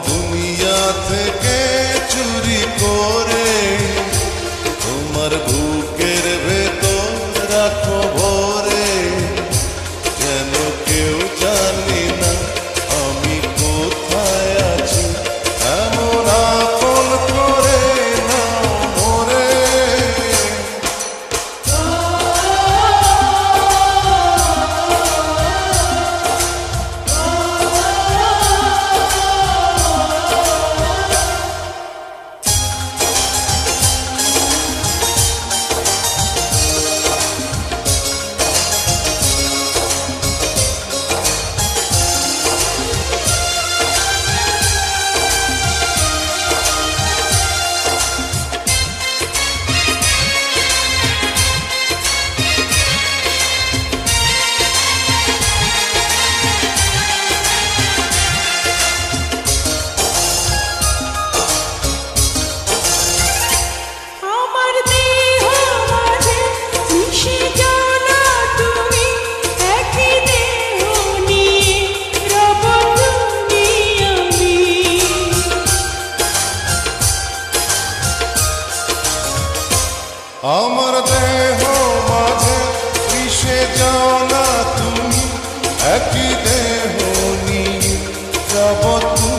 দুনিয়া থেকে i Yeah, what?